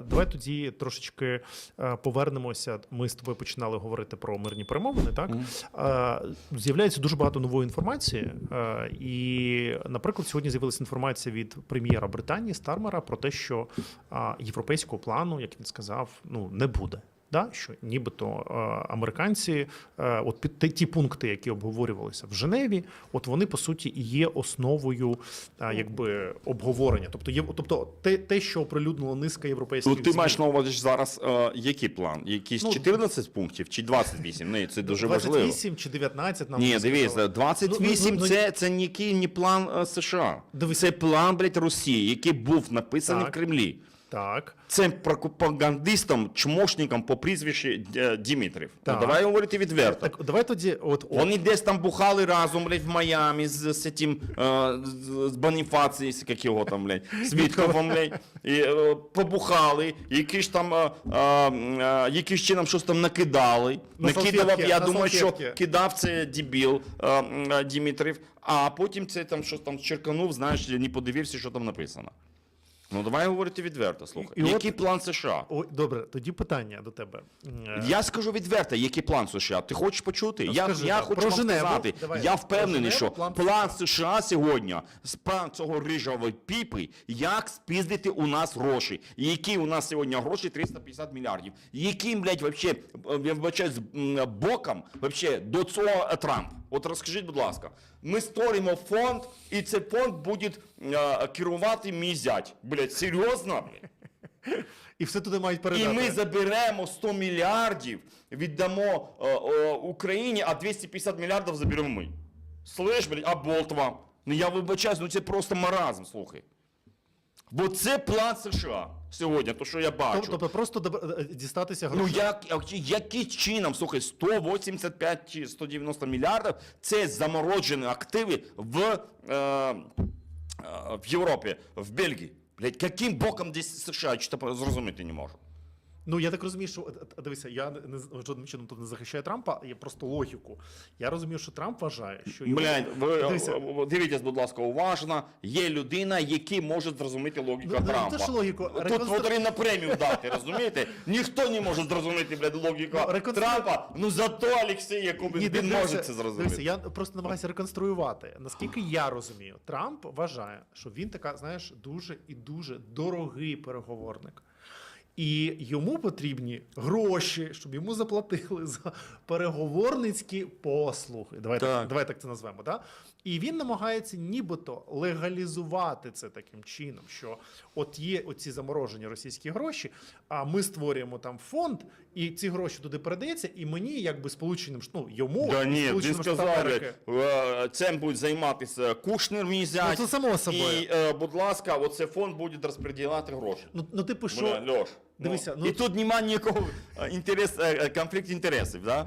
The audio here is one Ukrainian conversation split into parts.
давай тоді трошечки е, повернемося. Ми з тобою починали говорити про мирні перемовини. Так Е, з'являється дуже багато нової інформації. Е, І, наприклад, сьогодні з'явилася інформація від прем'єра Британії Стармера про те, що європейського плану, як він сказав, ну не буде. Да, що нібито е, американці, е, от під ті, пункти, які обговорювалися в Женеві, от вони по суті і є основою е, якби обговорення. Тобто є, тобто те, те, що оприлюднила низка європейських Ну, ти маєш на увазі зараз е, який план? Якісь Ну, 14 пунктів чи 28? Ні, це дуже важливо. 28 чи 19 нам Ні, сказали. 28 Ну, ну, ну, це, це ніякий не план США. Дивись. Це план, блядь, Росії, який був написаний Так. в Кремлі. Так. Цим пропагандистом, чмошником по прізвищу е, Дімітрів. Ну, давай говорити відверто. Так, давай тоді, от, от Вони десь там бухали разом, блядь, в Майамі з, з е, з, з Боніфацією, як його там, блядь, з блядь, і, е, побухали, якісь там, е, е, е, чином щось там накидали. На Накидував, салфетки, я на думаю, що кидав це дебіл Дімітрів, а потім це там щось там черканув, знаєш, не подивився, що там написано. Ну, давай говорити відверто, слухай. І- от- Який план США? Ой, добре, тоді питання до тебе. Е, Я скажу відверто, який план США. Ти хочеш почути? Ну, я скажи, я так. хочу Про вам Женеву. сказати. Давай. Я Про впевнений, Женеву, що план план, США сьогодні з план цього рижого піпи, як спіздити у нас гроші. І які у нас сьогодні гроші 350 мільярдів. Яким, блядь, вообще, е, я вибачаюсь, м, боком вообще до цього е, Трамп? От розкажіть, будь ласка, ми створимо фонд, і цей фонд буде керувати мій зять. Блядь, серйозно? І все туди мають І ми заберемо 100 мільярдів, віддамо е, е, Україні, а 250 мільярдів заберемо ми. Слиш, блядь, а болт вам? Ну я вибачаюсь, ну це просто маразм, слухай. Бо це план США сьогодні, то що я бачу. Тобто просто доб- е, дістатися Ну грошей. як, як- яким чином, слухай, 185 чи 190 мільярдів це заморожені активи в, е, е, в Європі, в Бельгії. Блять, яким боком десь США, чи то зрозуміти не можу. Ну я так розумію, що е, дивися, я не, жодним чином тут не захищаю Трампа, я просто логіку. Я розумію, що Трамп вважає, що йому- Блядь, ви Дивися. е, дивіться, будь ласка, уважно. Є людина, який може зрозуміти логіку Ну, ну, Трампа. ж логіку. Тут Реконстру- потрібно премію дати, розумієте? Ніхто не може зрозуміти, блядь, логіку Ну, реконстру- Трампа. Ну зато Олексій Якубін, він дивися, може це зрозуміти. Дивися, я просто намагаюся реконструювати. Наскільки я розумію, Трамп вважає, що він така, знаєш, дуже і дуже дорогий переговорник. І йому потрібні гроші, щоб йому заплатили за переговорницькі послуги. Давай так, Так. давай так це назвемо. Да? І він намагається нібито легалізувати це таким чином, що от є оці заморожені російські гроші, а ми створюємо там фонд, і ці гроші туди передаються, і мені, якби сполученим ну, йому Да ні, він сказав, е, цим буде займатися Кушнер, мій зять. Ну, це само собою. І, е, будь ласка, оце фонд буде розподіляти гроші. Ну, ну типу, що Бля, Льош, Дивися, ну, ну- і тут немає ніякого е, інтерес, е, е, конфлікт інтересів, да?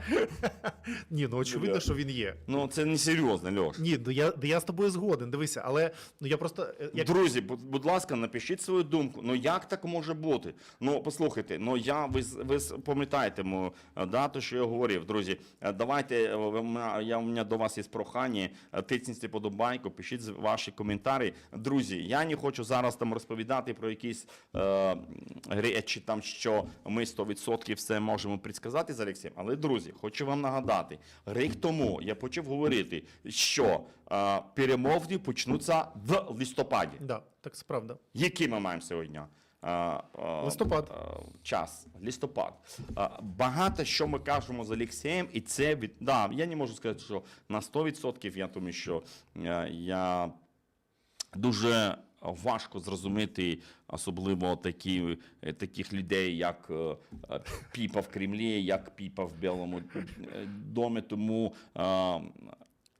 ні, ну очевидно, що він є. Ну це не серйозно, Льош. Ні, ну я, я з тобою згоден. Дивися, але ну я просто е, як Друзі, будь, будь ласка, напишіть свою думку. Ну як так може бути? Ну послухайте, ну я ви з- ви з- пам'ятаєте мою е, дату, що я говорив. Друзі, е, давайте е, м- я у мене до вас є прохання. е, Тисніть подобайку, пишіть з- ваші коментарі. Друзі, я не хочу зараз там розповідати про якісь е, речі, там що ми 100% все можемо предсказати з Олексієм. Але друзі, хочу вам нагадати, рік тому я почав говорити, що е, перемовні почнуться в листопаді. да, так це правда. Який ми маємо сьогодні? Листопад. Час, листопад. Багато що ми кажемо з Олексієм, і це від. Да, я не можу сказати, що на 100%, я тому що е, я дуже важко зрозуміти, особливо такі, е, таких людей, як е, е, Піпа в Кремлі, як Піпа в Білому домі. Тому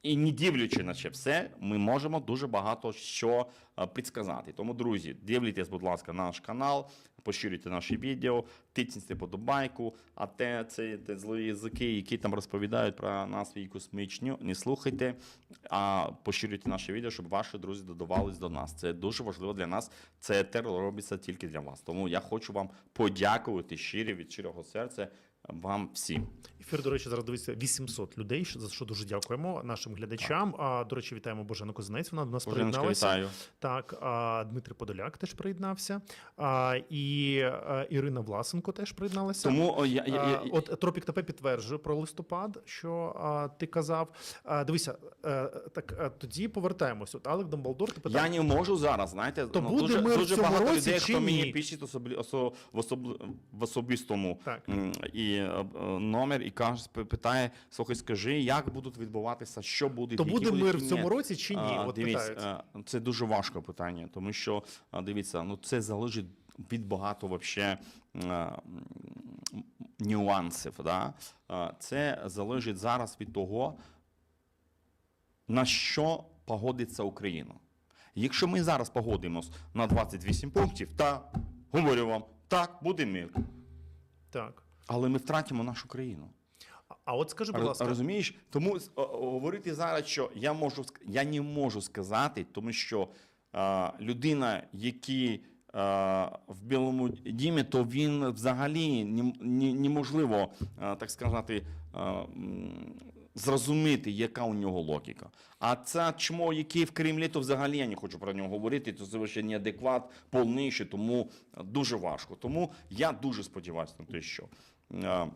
і не дивлячи на це все, ми можемо дуже багато що предсказати. Тому, друзі, дивлітесь, будь ласка, наш канал, поширюйте наші відео, тисніть подобайку, а те це те злі язики, які там розповідають про нас і космічню, не слухайте, а поширюйте наші відео, щоб ваші друзі додавались до нас. Це дуже важливо для нас. Це терор робиться тільки для вас. Тому я хочу вам подякувати щиро від щирого серця вам всім. Ефір, до речі, зараз дивиться 800 людей, за що дуже дякуємо нашим глядачам. А до речі, вітаємо Божену Козинець. Вона до нас Боженочка, приєдналася. вітаю. Так, а, Дмитрий Подоляк теж приєднався. А, і а, Ірина Власенко теж приєдналася. Тому о, я, я, А, От Тропік ТП підтверджує про листопад, що а, ти казав. А, дивися, е, так а, тоді повертаємось. От Алек Дамблдор, ти питав, Я не можу зараз, знаєте, То ну, буде дуже, мир в дуже цьому багато році людей, хто мені пишуть особлі, особ, в особистому Так. і е, е, номер і каже, питає, слухай, скажи, як будуть відбуватися, що буде, то буде будуть мир в цьому році чи ні? А, От дивіться, питають. е, це дуже важке питання, тому що дивіться, ну це залежить від багато вообще нюансів. Да? Це залежить зараз від того, на що погодиться Україна. Якщо ми зараз погодимось на 28 пунктів, та говорю вам, так, буде мир. Так. Але ми втратимо нашу країну. А- от скажи, будь ласка, Розумієш? Тому говорити зараз, що я можу я не можу сказати, тому що е, людина, який е, в Білому дімі, то він взагалі не, не, неможливо, е, так сказати, е, зрозуміти, яка у нього логіка. А це чмо, який в Кремлі, то взагалі я не хочу про нього говорити. То це ще неадекват повніший, тому дуже важко. Тому я дуже сподіваюся на те, що. е,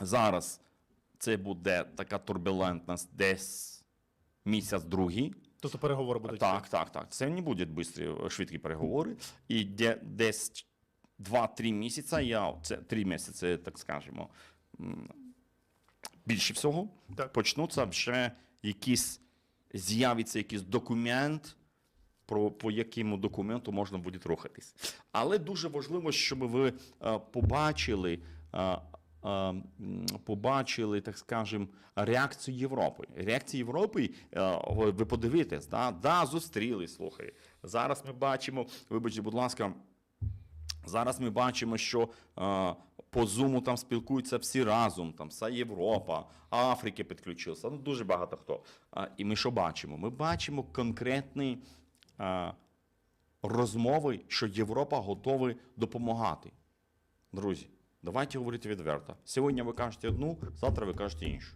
Зараз це буде така турбулентність десь місяць другий. тобто переговори будуть. Так, так, так. Це не будуть бистрі, швидкі переговори. І де, десь 2-3 місяці, я, це 3 місяці, так скажемо, більше всього, Так. почнуться ще якісь, з'явиться якийсь документ, про, по якому документу можна буде рухатись. Але дуже важливо, щоб ви е, побачили, е, побачили, так скажемо, реакцію Європи. Реакцію Європи, е, ви ви подивитесь, да, да, зустріли, слухай. Зараз ми бачимо, вибачте, будь ласка, Зараз ми бачимо, що е, по Зуму там спілкуються всі разом, там вся Європа, Африки підключилася, ну дуже багато хто. І ми що бачимо? Ми бачимо конкретні е, розмови, що Європа готова допомагати. Друзі, давайте говорити відверто. Сьогодні ви кажете одну, завтра ви кажете іншу.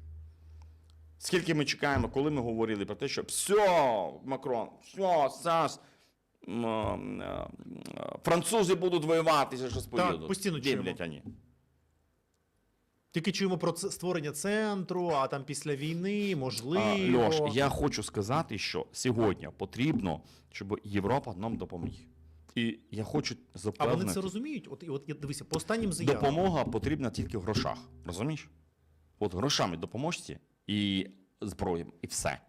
Скільки ми чекаємо, коли ми говорили про те, що все, Макрон, все, Сас, м, е, французи будуть воювати, що поїдуть. постійно чуємо. вони? Тільки чуємо про створення центру, а там після війни, можливо. Льош, я хочу сказати, що сьогодні потрібно, щоб Європа нам допомогла. І я хочу А запевнити, вони це розуміють? От, і от я- дивися, по останнім заявам. допомога потрібна тільки в грошах. Розумієш? От грошами допоможці і зброєм, і все.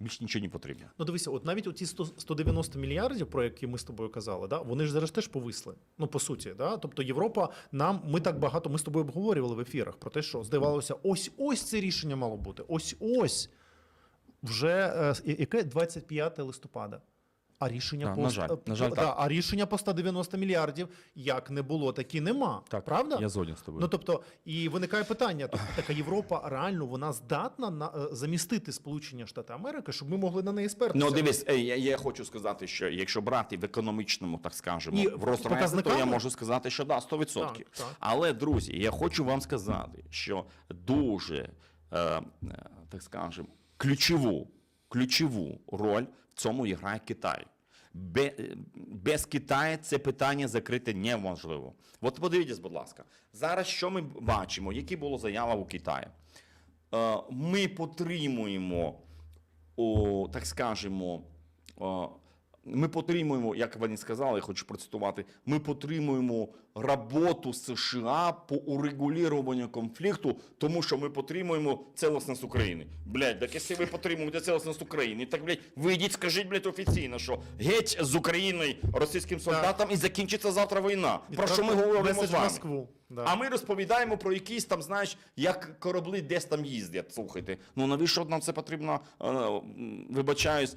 Більше нічого не потрібно. Ну дивися, от навіть оці 100, 190 мільярдів, про які ми з тобою казали, да, вони ж зараз теж повисли. Ну, по суті, да? тобто Європа нам, ми так багато, ми з тобою обговорювали в ефірах про те, що здавалося, ось ось це рішення мало бути. Ось ось. Вже е, яке 25 листопада. А рішення Да, по на жаль, ст- на жаль, да, так. а рішення по 190 мільярдів як не було, так і нема. Правда? Я згоден з тобою. Ну тобто, і виникає питання: тобто, така Європа реально вона здатна на е, замістити Сполучені Штати Америки, щоб ми могли на неї спертися. Ну, дивись, е, я, я хочу сказати, що якщо брати в економічному, так скажемо, І в розрахунку, то я можу сказати, що да, 100%. Так, так. Але, друзі, я хочу вам сказати, що дуже, е, е, так скажемо, ключову, ключову роль в цьому грає Китай. Е, Без Китаю це питання закрити неможливо. От подивіться, будь ласка, зараз що ми бачимо, які була заява у Китаї? Е, Ми підтримуємо так скажемо, о, ми підтримуємо, як вони сказали, я хочу процитувати, ми підтримуємо роботу США по урегулюванню конфлікту, тому що ми підтримуємо цілісність України. Блядь, так якщо ви підтримуєте цілісність України, так, блядь, вийдіть, скажіть, блядь, офіційно, що геть з України російським солдатам і закінчиться завтра війна. Про що ми говоримо з вами? Москву. Да. А ми розповідаємо про якісь там, знаєш, як кораблі десь там їздять. Слухайте. Ну навіщо нам це потрібно, е, вибачаюсь,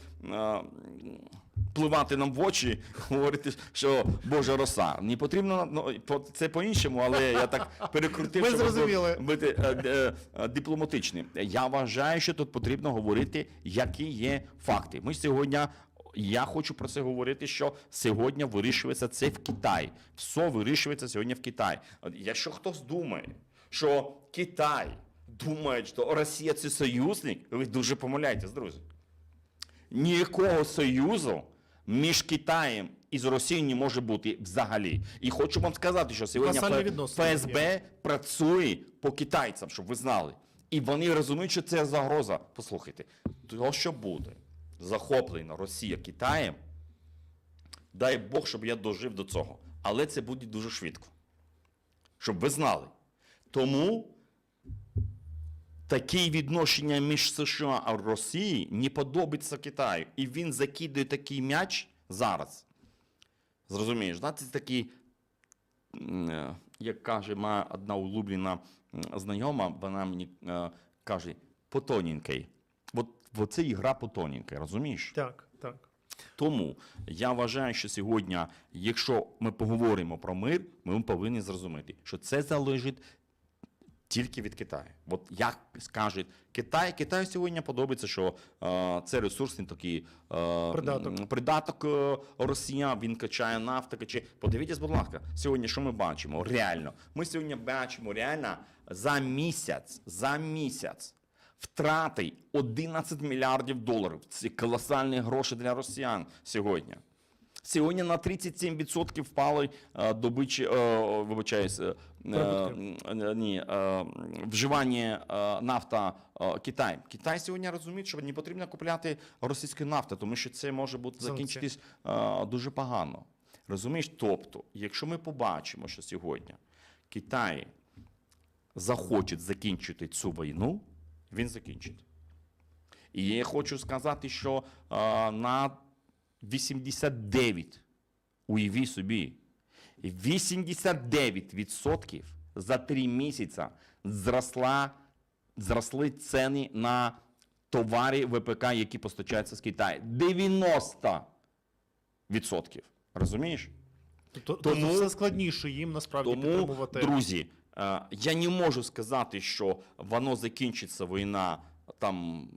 е, пливати нам в очі, говорити, що Божа роса. Не потрібно ну, це по-іншому, але я так перекрутив, Ми щоб бути е, е, е, дипломатичним. Я вважаю, що тут потрібно говорити, які є факти. Ми сьогодні. Я хочу про це говорити, що сьогодні вирішується це в Китаї. Все вирішується сьогодні в Китаї. От Якщо хтось думає, що Китай думає, що Росія це союзник, ви дуже помиляєтесь, друзі. Ніякого союзу між Китаєм і з Росією не може бути взагалі. І хочу вам сказати, що сьогодні ФСБ працює по китайцям, щоб ви знали. І вони розуміють, що це загроза. Послухайте, то, що буде захоплена Росія Китаєм, дай Бог, щоб я дожив до цього. Але це буде дуже швидко. Щоб ви знали. Тому таке відношення між США і Росією не подобається Китаю. І він закидує такий м'яч зараз. Зрозумієш, да? це такий, е, як каже моя одна улюблена знайома, вона мені е, каже, потоненький. От, от це ігра потоненький, розумієш? Так, так. Тому я вважаю, що сьогодні, якщо ми поговоримо про мир, ми повинні зрозуміти, що це залежить тільки від Китаю. От як скаже Китай, Китаю сьогодні подобається, що е, це ресурсний такий е, Придаток. придаток е, росіян, він качає нафту, качає. Подивіться, будь ласка, сьогодні що ми бачимо? Реально, ми сьогодні бачимо реально за місяць, за місяць. Втрати 11 мільярдів доларів. Це колосальні гроші для росіян сьогодні. Сьогодні на 37% впали е, добичі, е, вибачаюсь, е, ні, вживання нафта Китай. Китай сьогодні розуміє, що не потрібно купляти російську нафту, тому що це може бути закінчитись дуже погано. Розумієш? Тобто, якщо ми побачимо, що сьогодні Китай захоче закінчити цю війну, він закінчить. І я хочу сказати, що на 89, уяві собі, 89% за три місяці зросла, зросли ціни на товари ВПК, які постачаються з Китаю. 90%. Розумієш? Тобто Тому- тому все складніше їм насправді Тому, підтримувати. друзі, е, я не можу сказати, що воно закінчиться війна там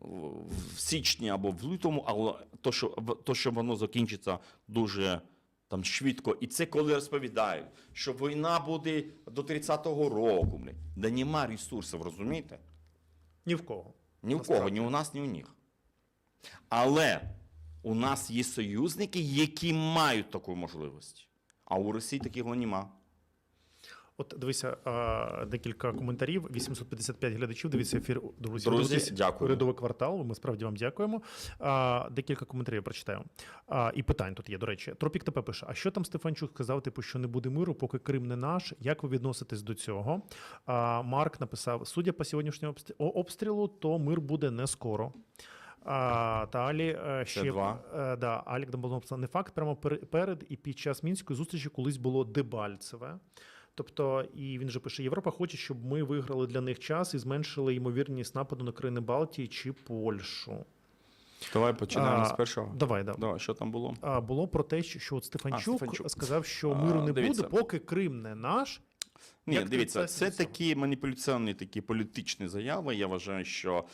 в січні або в лютому, але то, що, в- то, що воно закінчиться дуже там швидко. І це коли розповідають, що війна буде до 30-го року. Да нема ресурсів, розумієте? Ні в кого. Ні у кого, ні у нас, ні у них. Але у нас є союзники, які мають таку можливість. А у Росії такого нема. От дивися, а, декілька коментарів. 855 глядачів. Дивіться ефір. Друзі, Друзі, дякую. Урядовий квартал. Ми справді вам дякуємо. А, декілька коментарів прочитаю. А, і питань тут є, до речі. Тропік ТП пише: а що там Стефанчук сказав, типу, що не буде миру, поки Крим не наш? Як ви відноситесь до цього? А, Марк написав: судя по сьогоднішньому обстрілу, то мир буде не скоро. А, далі е, ще два. е, да, Алік написано, не факт прямо пер- перед і під час мінської зустрічі колись було Дебальцеве. Тобто, і він же пише: Європа хоче, щоб ми виграли для них час і зменшили ймовірність нападу на країни Балтії чи Польщу. Давай починаємо з першого. Давай, да. Давай, що там було? А було про те, що що от Стефанчук, Стефанчук. сказав, що миру не дивіться. буде, поки Крим не наш. Ні, Як дивіться, це це такі маніпуляційні такі політичні заяви. Я вважаю, що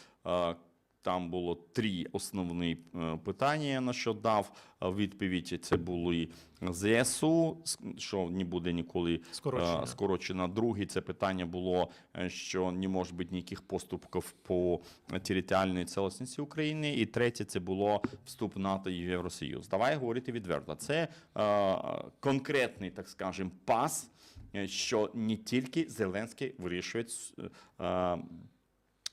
там було три основні е, питання, на що дав е, відповідь. Це були ЗСУ, що не буде ніколи Скорочення. е, скорочено. Друге, це питання було, е, що не може бути ніяких поступків по територіальній цілісності України. І третє, це було вступ в НАТО і Євросоюз. Давай говорити відверто. Це е, конкретний, так скажемо, пас що не тільки Зеленський вирішує е,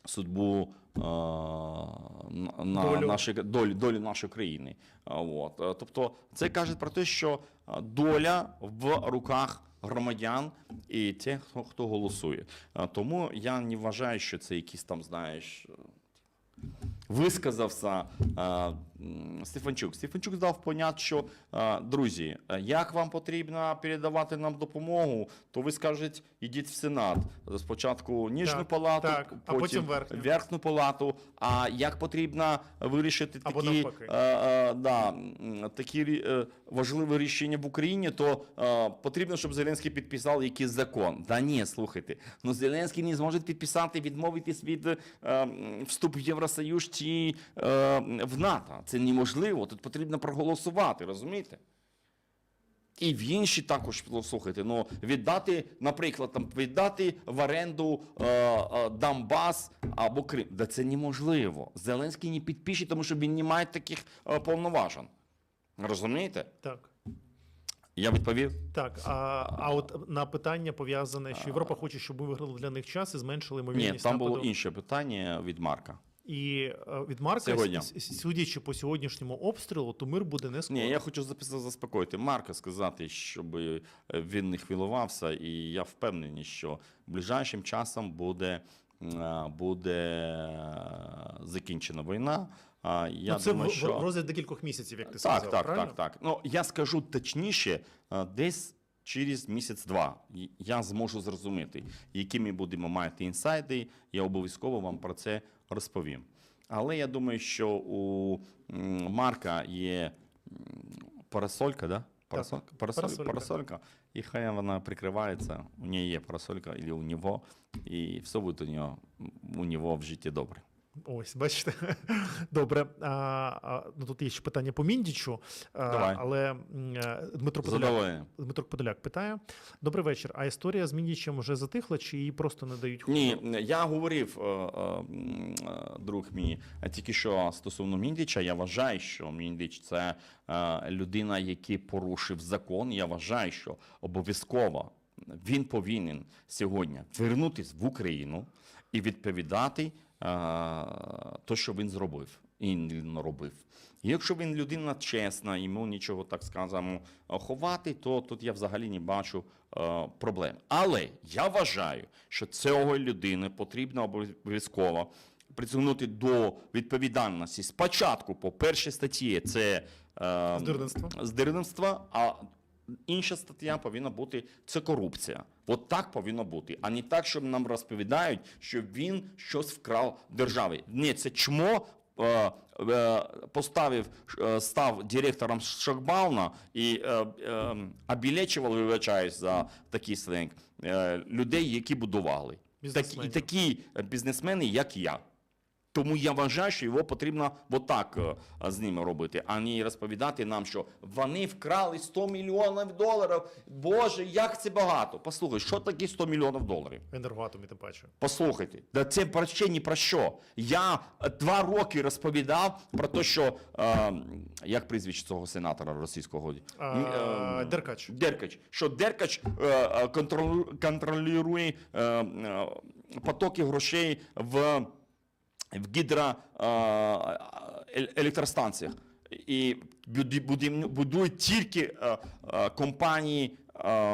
судьбу на, Долю. наші, долі, долі нашої країни. От. Е, Тобто це каже про те, що е, доля в руках громадян і тих, хто, хто голосує. Е, Тому я не вважаю, що це якісь там, знаєш. Висказався Стефанчук. Стефанчук дав понять, що е, друзі, е, як вам потрібно передавати нам допомогу, то ви скажете, ідіть в Сенат. Спочатку ніжну Так, палату, так, а потім верхню. верхню палату. А як потрібно вирішити Або такі, е, е, да, такі важливі рішення в Україні, то е, потрібно, щоб Зеленський підписав якийсь закон. Да ні, слухайте. Ну Зеленський не зможе підписати, відмовитись від е, вступу в Євросоюз чи е, в НАТО. Це неможливо. Тут потрібно проголосувати, розумієте? І в інші також слухайте, ну віддати, наприклад, там віддати в оренду е, е, Донбас або Крим. Да це неможливо. Зеленський не підпише, тому що він не має таких е, повноважень. Розумієте? Так. Я відповів. Так, а, а от на питання пов'язане, що Європа хоче, щоб ми виграли для них час і зменшили Ні, ймовірність там було інше питання від Марка. І е, від Марка, Сьогодні. судячи по сьогоднішньому обстрілу, то мир буде не скоро. Ні, я хочу заспокоїти Марка, сказати, щоб е, він не хвилювався, і я впевнений, що ближайшим часом буде, е, буде закінчена війна. Я ну, це думаю, в, що... розгляд декількох місяців, як ти Так, сказав. так, правильно? так, так. Ну я скажу точніше, десь через місяць-два я зможу зрозуміти, які ми будемо мати інсайди. Я обов'язково вам про це розповім. Але я думаю, що у Марка є парасолька, да? Парасолька, парасоль, парасолька. парасолька, і хай вона прикривається. У неї є парасолька, або у нього, і все буде у нього, у нього в житті добре. Ось, бачите. Добре. А, а, ну, тут є ще питання по Міндічу, а, Давай. але е, Дмитро Подоляк. Дмитро Подоляк питає: Добрий вечір. А історія з Міндічем вже затихла, чи її просто не дають ходу? Ні, я говорив, е, е, друг мій, тільки що стосовно Міндіча, я вважаю, що Міндіч це людина, який порушив закон. Я вважаю, що обов'язково він повинен сьогодні вернутися в Україну і відповідати те, що він зробив і не робив. І Якщо він людина чесна, йому нічого так скажемо ховати, то тут я взагалі не бачу е, проблем. Але я вважаю, що цього людини потрібно обов'язково притягнути до відповідальності спочатку по першій статті це е, здирництво, а інша стаття повинна бути це корупція. От так повинно бути, а не так, щоб нам розповідають, що він щось вкрав держави. Ні, це чмо. е, е, Поставив, е, став директором шокбауна і обілечував, вибачаюсь за такий сленг, людей, які будували. Так, і такі бізнесмени, як я. Тому я вважаю, що його потрібно отак е, з ними робити, а не розповідати нам, що вони вкрали 100 мільйонів доларів. Боже, як це багато. Послухай, що таке 100 мільйонів доларів? Енергоатомі, тим паче. Послухайте, да це про ще ні про що. Я е, два роки розповідав про те, що е, як прізвище цього сенатора російського А, е, Деркач. Деркач. Що Деркач е, е, контролю- контролює е, е, потоки грошей в, в гідроелектростанціях. І будують тільки компанії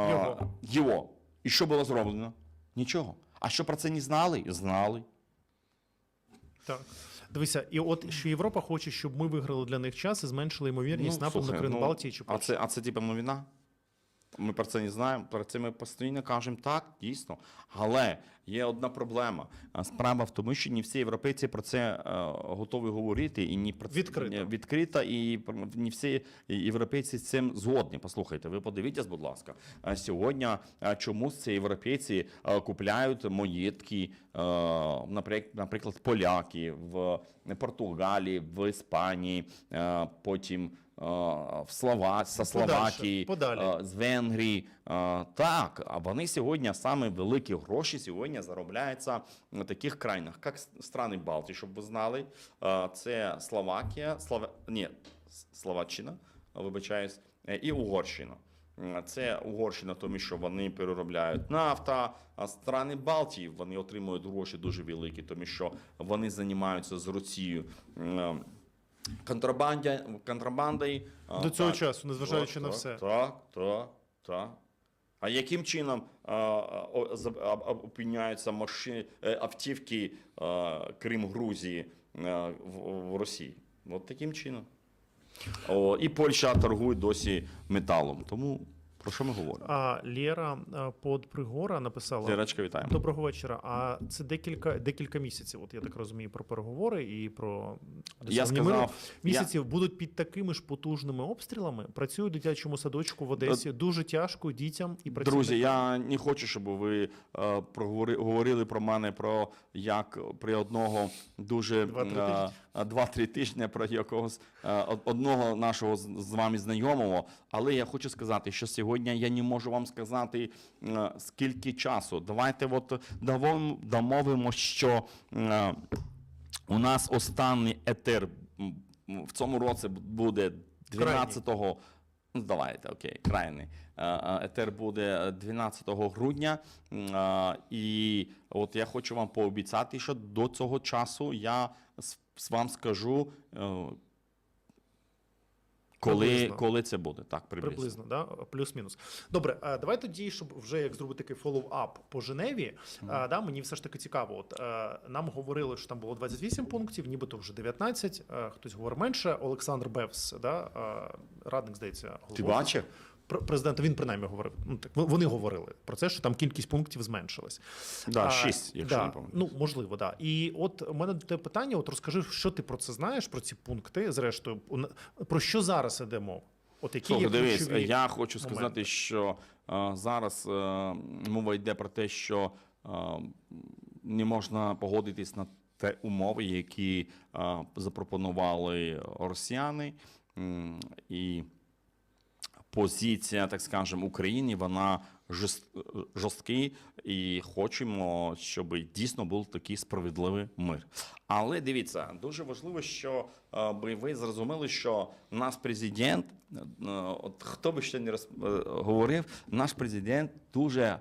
Його. його. І що було зроблено? Нічого. А що про це не знали? Знали. Так. Дивися, і от що Європа хоче, щоб ми виграли для них час і зменшили ймовірність нападу на слухай, ну, Балтії чи а це, а це типа новина? Ми про це не знаємо, про це ми постійно кажемо так, дійсно. Але є одна проблема. Справа в тому, що не всі європейці про це е, готові говорити і не про це Відкрито. не- і не всі європейці з цим згодні. Послухайте, ви подивіться, будь ласка. Сьогодні чомусь ці європейці е, купляють маєтки, е, наприклад, поляки в Португалії, в Іспанії, потім в Слова... со Словакії, подалі. е, з Венгрії. Так, а вони сьогодні саме великі гроші сьогодні заробляються на таких країнах, як страни Балтії, щоб ви знали. Е, Це Словакія, Слова... Ні, Словаччина, вибачаюсь, е, і Угорщина. Це Угорщина, тому що вони переробляють нафта, а страни Балтії вони отримують гроші дуже великі, тому що вони займаються з Росією контрабандою. До цього так, часу, незважаючи так, на все. Так, так, так. А яким чином опиняються машини, е, автівки Крим Грузії в, в Росії? От таким чином. О, і Польща торгує досі металом. Тому про що ми говоримо? А Лєра Подпригора написала Лєрочка, вітаємо. доброго вечора. А це декілька декілька місяців. От я так розумію про переговори і про я сказав, місяців я... будуть під такими ж потужними обстрілами. Працюю в дитячому садочку в Одесі. Е, дуже тяжко дітям і працюю. друзі. Я не хочу, щоб ви е, проговорили говорили про мене. Про як при одного дуже Два, Е, 2-3 тижні про якогось е, одного нашого з вами знайомого. Але я хочу сказати, що сьогодні я не можу вам сказати е, скільки часу. Давайте от домовимо, що у нас останній етер в цьому році буде 12 го давайте, окей, крайний. Е, е, Етер буде 12 грудня. Е, І от я хочу вам пообіцяти, що до цього часу я вам скажу, коли, Приблизно. коли це буде. Так, приблизно. Приблизно, да? плюс-мінус. Добре, а давай тоді, щоб вже як зробити такий фоллоу-ап по Женеві, а, да, мені все ж таки цікаво. От, е, нам говорили, що там було 28 пунктів, нібито вже 19, е, хтось говорить менше. Олександр Бевс, да, е, радник, здається, Ти бачив? Пр- президента, він принаймні говорив. Ну, так, вони говорили про це, що там кількість пунктів зменшилась. Да, А, 6, якщо да, не помиляюсь. Ну, можливо. Да. І от у мене до тебе питання: от розкажи, що ти про це знаєш, про ці пункти, зрештою, про що зараз іде мова? От які Слухай, є дивись, я хочу сказати, моменти? що е, зараз е, мова йде про те, що е, не можна погодитись на те умови, які е, запропонували росіяни. І позиція, так скажемо, України, вона жорст- жорсткий, і хочемо, щоб дійсно був такий справедливий мир. Але дивіться, дуже важливо, що е, би ви зрозуміли, що наш президент, е, от хто би ще не роз, е, говорив, наш президент дуже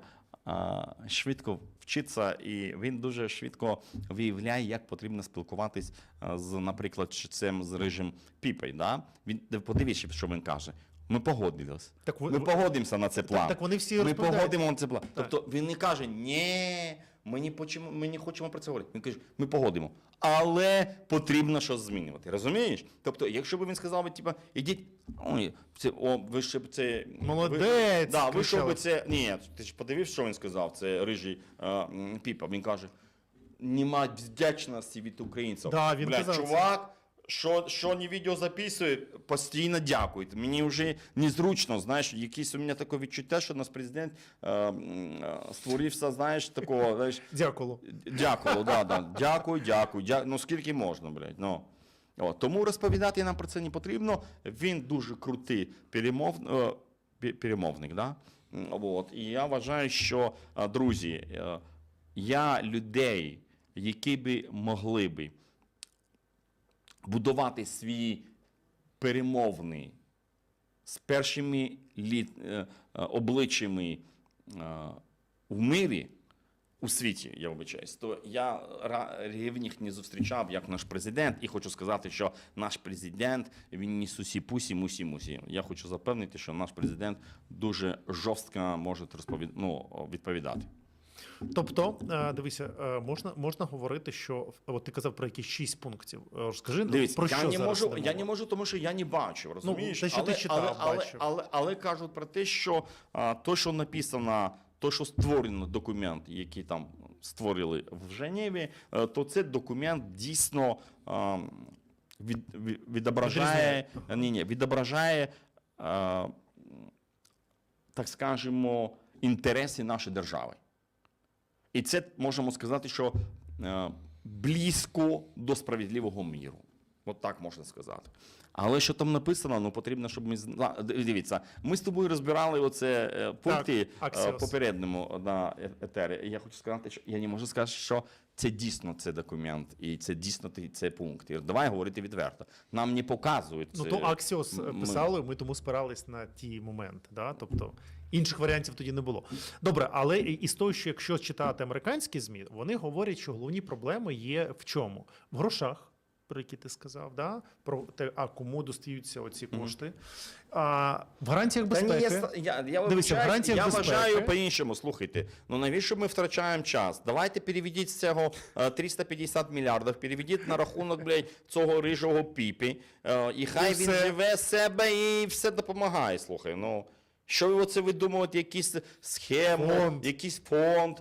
швидко вчиться, і він дуже швидко виявляє, як потрібно спілкуватись з, наприклад, цим з режим Піпей. Да? Він подивіться, що він каже. Ми погодились. Так ви- Ми погодимося на цей план. так вони всі ми розповідають. погодимо на цей план. Тобто він не каже, ні, ми не, хочемо, ми не хочемо про це говорити. Він каже, ми погодимо. Але потрібно щось змінювати. Розумієш? Тобто, якщо б він сказав би, типа, ідіть, ой, це, о, ви ще б це. Молодець, Ви, да, ви що кричали. би це. Ні, ти ж подивився, що він сказав, це рижий е, м, піпа. Він каже: нема вдячності від українців. Да, він Бля, казав це. чувак, що, що не відео записує, постійно дякують. Мені вже незручно, знаєш, якесь у мене таке відчуття, що наш президент е, е, створився, знаєш, такого, знаєш, Дякую. дякую, да, да, дякую, дякую, дя... ну скільки можна, блядь, ну. От, тому розповідати нам про це не потрібно. Він дуже крутий перемов... е, перемовник, да? От. І я вважаю, що, е, друзі, е, я людей, які би могли би будувати свій перемовний з першими літ, е, е, обличчями е, в мирі у світі, я вибачаюсь, то я рівних не зустрічав як наш президент, і хочу сказати, що наш президент він не сусі-пусі, мусі-мусі. Я хочу запевнити, що наш президент дуже жорстко може розповід... ну, відповідати. Тобто, е, дивися, е, можна, можна говорити, що от ти казав про якісь шість пунктів. Е, Розкажи Дивись, про я що не зараз можу, я не можу, тому що я не бачив, розумієш? те, що ти але, читав, але, бачив. Але, але, але кажуть про те, що а, то, що написано, то, що створено документ, який там створили в Женеві, е, то цей документ дійсно а, від, відображає, ні, ні, відображає, а, так скажемо, інтереси нашої держави. І це можемо сказати, що е, близько до справедливого міру. От так можна сказати. Але що там написано, ну потрібно, щоб ми знали. Дивіться, ми з тобою розбирали оце е, пункти Так, е, попередньому на етері. Я хочу сказати, що я не можу сказати, що це дійсно цей документ, і це дійсно цей пункт. І давай говорити відверто. Нам не показують. Ну це. то Аксіос писали, ми тому спирались на ті моменти. Да? Тобто інших варіантів тоді не було. Добре, але і з того, що якщо читати американські ЗМІ, вони говорять, що головні проблеми є в чому? В грошах. Про які ти сказав, да? про те, а кому достаються оці кошти, а в гарантіях Та ні, я, я, я, Дивіться, вибачаюсь, гарантія я безпеки. вважаю по-іншому. Слухайте, ну навіщо ми втрачаємо час? Давайте переведіть з цього е, 350 мільярдів, переведіть на рахунок блядь, цього рижого піпі, е, і хай І він все. живе себе і все допомагає. Слухай, ну. Що ви оце видумувати, якісь схеми, Фонд. якийсь фонд,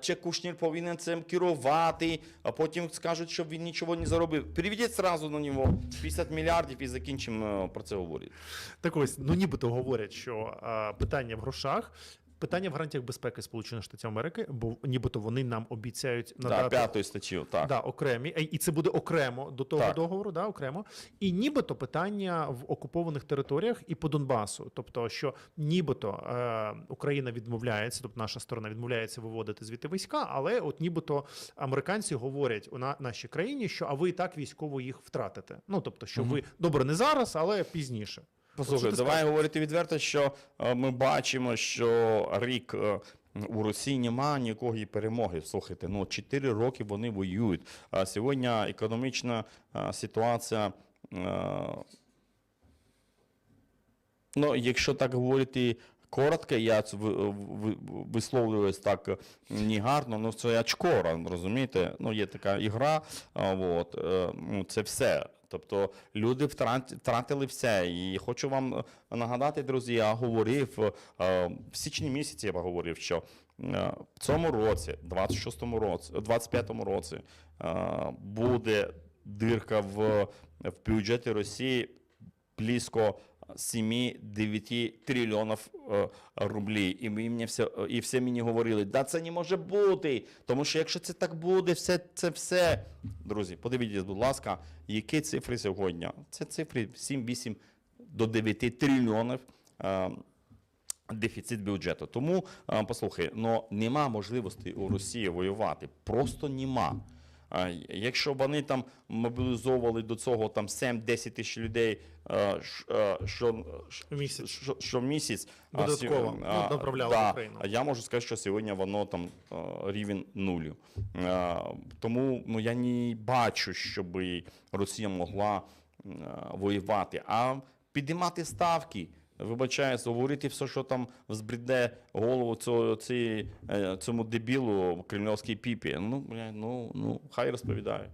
чи Кушнір повинен цим керувати, а потім скажуть, що він нічого не заробив. Переведіть зразу на нього 50 мільярдів і закінчимо е, про це говорити. Так ось, ну нібито говорять, що а, питання в грошах. Питання в гарантіях безпеки Сполучених Штатів Америки, бо нібито вони нам обіцяють Да, надати п'ятою статтю, так. Да, окремі, Е, і це буде окремо до того Так. договору, да, окремо. І нібито питання в окупованих територіях і по Донбасу. Тобто, що нібито е, Україна відмовляється, тобто наша сторона відмовляється виводити звідти війська, але от нібито американці говорять у на, нашій країні, що а ви і так військово їх втратите. Ну тобто, що ви добре не зараз, але пізніше. Послухай, давай говорити відверто, що е, ми бачимо, що рік е, у Росії немає ніякої перемоги. Слухайте, ну 4 роки вони воюють. А сьогодні економічна е, ситуація. е, Ну, якщо так говорити коротко, я це ви- ви- висловлююсь так негарно, ну це очкора, розумієте? Ну, є така ігра, а, от, е, ну, це все. Тобто люди втрат- втратили все. І хочу вам е, нагадати, друзі, я говорив е, в січні місяці, я говорив, що е, в цьому році, 26-му році, 25-му році, буде дирка в, в бюджеті Росії близько 7-9 трильйонів рублів. І мені все, і все мені говорили, да це не може бути. Тому що якщо це так буде, все це все. Друзі, подивіться, будь ласка, які цифри сьогодні? Це цифри 7-8 до 9 трильйонів. Е, Дефіцит бюджету. Тому е, послухай, ну нема можливості у Росії воювати. Просто нема. Якщо вони там мобілізовували до цього там 7-10 тисяч людей е, е, що, Місяць. що, що місяць Додатково, сі- ну, а, направляли в Україну. Я можу сказати, що сьогодні воно там е, рівень нулю. Тому ну, я не бачу, щоб Росія могла воювати. А підіймати ставки. Вибачаюсь, говорити все, що там збріде голову цього, ці, е, цьому дебілу кремлівській піпі. Ну, бля, ну, ну, хай розповідає.